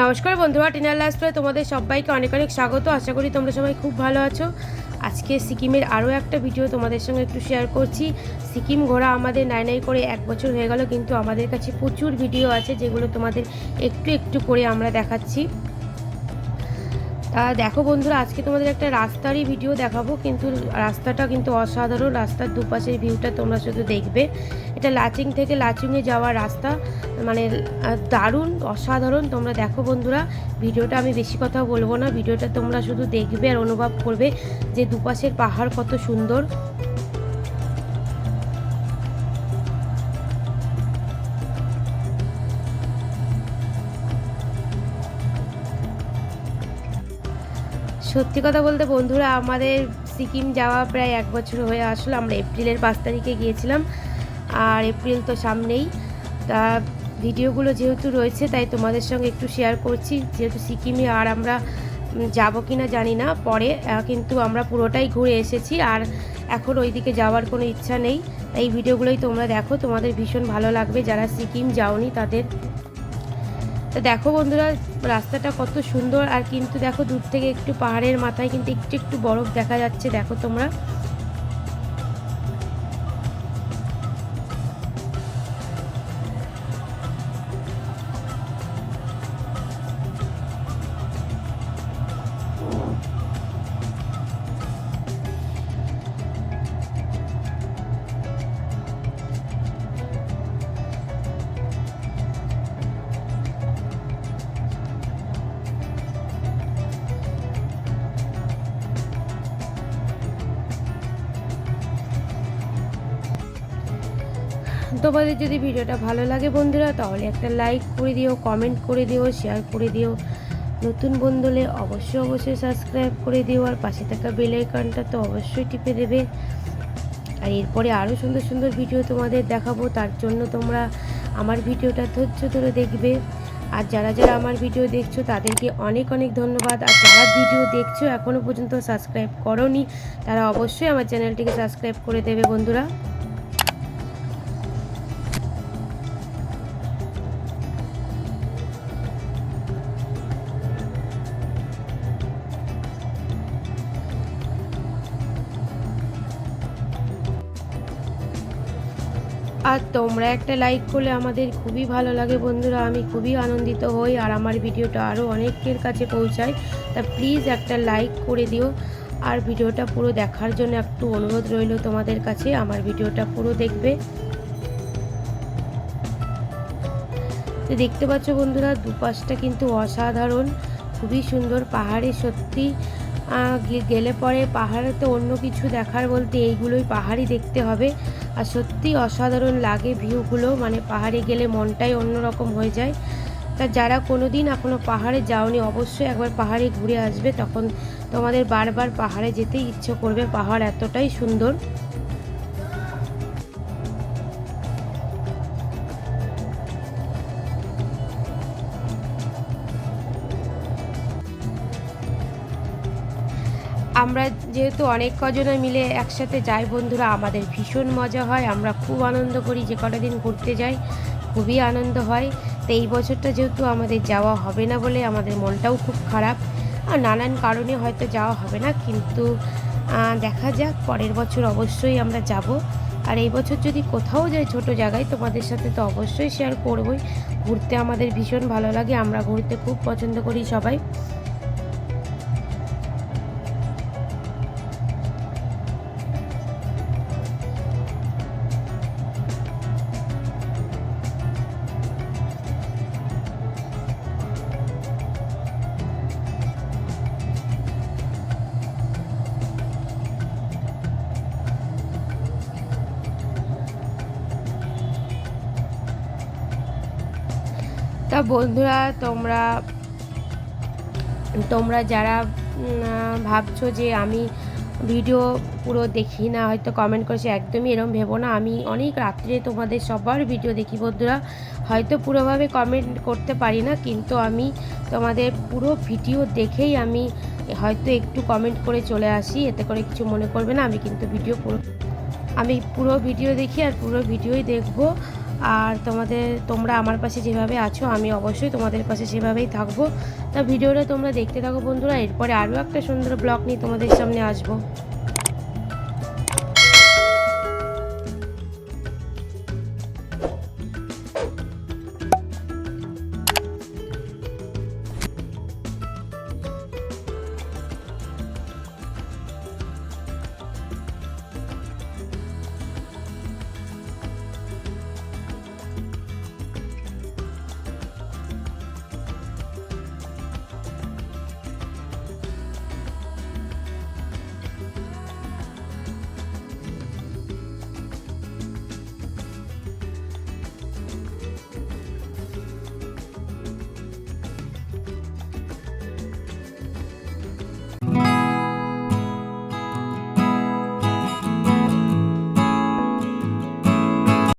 নমস্কার বন্ধুরা, টিনার লাস্টে তোমাদের সবাইকে অনেক অনেক স্বাগত। আশা করি তোমরা সবাই খুব ভালো আছো। আজকে সিকিমের আরও একটা ভিডিও তোমাদের সঙ্গে একটু শেয়ার করছি। সিকিম ঘোরা আমাদের নাই নাই করে এক বছর হয়ে গেল, কিন্তু আমাদের কাছে প্রচুর ভিডিও আছে যেগুলো তোমাদের একটু একটু করে আমরা দেখাচ্ছি। তা দেখো বন্ধুরা, আজকে তোমাদের একটা রাস্তারই ভিডিও দেখাবো, কিন্তু রাস্তাটা কিন্তু অসাধারণ। রাস্তার দুপাশের ভিউটা তোমরা শুধু দেখবে। এটা লাচিং থেকে লাচিংয়ে যাওয়ার রাস্তা মানে দারুণ, অসাধারণ। তোমরা দেখো বন্ধুরা, ভিডিওটা আমি বেশি কথা বলব না। ভিডিওটা তোমরা শুধু দেখবে আর অনুভব করবে যে দুপাশের পাহাড় কত সুন্দর। সত্যি কথা বলতে বন্ধুরা, আমাদের সিকিম যাওয়া প্রায় এক বছর হয়ে আসলো। আমরা এপ্রিলের পাঁচ তারিখে গিয়েছিলাম, আর এপ্রিল তো সামনেই। তা ভিডিওগুলো যেহেতু রয়েছে, তাই তোমাদের সঙ্গে একটু শেয়ার করছি। যেহেতু সিকিমে আর আমরা যাব কি না জানি না পরে কিন্তু আমরা পুরোটাই ঘুরে এসেছি, আর এখন ওইদিকে যাওয়ার কোনো ইচ্ছা নেই। এই ভিডিওগুলোই তোমরা দেখো, তোমাদের ভীষণ ভালো লাগবে। যারা সিকিম যাওনি, তাদের তো দেখো বন্ধুরা, রাস্তাটা কত সুন্দর, আর কিন্তু দেখো দূর থেকে একটু পাহাড়ের মাথায় কিন্তু একটু একটু বরফ দেখা যাচ্ছে, দেখো তোমরা। তোমাদের যদি ভিডিওটা ভালো লাগে বন্ধুরা, তাহলে একটা লাইক করে দিও কমেন্ট করে দিও শেয়ার করে দিও। নতুন বন্ধু হলে অবশ্যই অবশ্যই সাবস্ক্রাইব করে দিও, আর পাশে থাকা বেল আইকনটা তো অবশ্যই টিপে দেবে। আর এরপরে আরও সুন্দর সুন্দর ভিডিও তোমাদের দেখাবো, তার জন্য তোমরা আমার ভিডিওটা ধৈর্য ধরে দেখবে। আর যারা যারা আমার ভিডিও দেখছ, তাদেরকে অনেক অনেক ধন্যবাদ। আর যারা ভিডিও দেখছ এখনও পর্যন্ত সাবস্ক্রাইব করনি, তারা অবশ্যই আমার চ্যানেলটিকে সাবস্ক্রাইব করে দেবে বন্ধুরা। আর তোমরা একটা লাইক করলে আমাদের খুবই ভালো লাগে বন্ধুরা। আমি খুবই আনন্দিত হই আর আমার ভিডিওটা আরও অনেকের কাছে পৌঁছায়। তা প্লিজ একটা লাইক করে দিও। আর ভিডিওটা পুরো দেখার জন্য একটু অনুরোধ রইল তোমাদের কাছে, আমার ভিডিওটা পুরো দেখবে। তো দেখতে পাচ্ছ বন্ধুরা, দুপাশটা কিন্তু অসাধারণ, খুবই সুন্দর পাহাড়ে সত্যি। গেলে পরে পাহাড়েতে অন্য কিছু দেখার বলতে এইগুলোই পাহাড়ই দেখতে হবে। আর সত্যি অসাধারণ লাগে ভিউগুলো মানে পাহাড়ে গেলে মনটাই অন্যরকম হয়ে যায়। তা যারা কোনো দিন এখনও পাহাড়ে যাওনি, অবশ্যই একবার পাহাড়ে ঘুরে আসবে, তখন তোমাদের বারবার পাহাড়ে যেতে ইচ্ছে করবে। পাহাড় এতটাই সুন্দর। আমরা যেহেতু অনেক কজনে মিলে একসাথে যাই, বন্ধুরা, আমাদের ভীষণ মজা হয়। আমরা খুব আনন্দ করি যে কটা দিন ঘুরতে যাই, খুবই আনন্দ হয়। তো এই বছরটা যেহেতু আমাদের যাওয়া হবে না বলে আমাদের মনটাও খুব খারাপ। আর নানান কারণে হয়তো যাওয়া হবে না, কিন্তু দেখা যাক, পরের বছর অবশ্যই আমরা যাব। আর এই বছর যদি কোথাও যাই ছোট জায়গায়, তোমাদের সাথে তো অবশ্যই শেয়ার করবই। ঘুরতে আমাদের ভীষণ ভালো লাগে, আমরা ঘুরতে খুব পছন্দ করি সবাই। তা বন্ধুরা, তোমরা তোমরা যারা ভাবছ যে আমি ভিডিও পুরো দেখি না, হয়তো কমেন্ট করেছি, একদমই এরম ভেবো না। আমি অনেক রাত্রে তোমাদের সবার ভিডিও দেখি বন্ধুরা। হয়তো পুরোভাবে কমেন্ট করতে পারি না, কিন্তু আমি তোমাদের পুরো ভিডিও দেখেই আমি হয়তো একটু কমেন্ট করে চলে আসি। এতে করে কিছু মনে করবে না, আমি কিন্তু ভিডিও পুরো, আমি পুরো ভিডিও দেখি আর পুরো ভিডিওই দেখব। আর তোমাদের, তোমরা আমার পাশে যেভাবে আছো, আমি অবশ্যই তোমাদের পাশে সেভাবেই থাকব। তা ভিডিওটা তোমরা দেখতে থাকো বন্ধুরা, এরপরে আরও একটা সুন্দর ব্লগ নিয়ে তোমাদের সামনে আসব।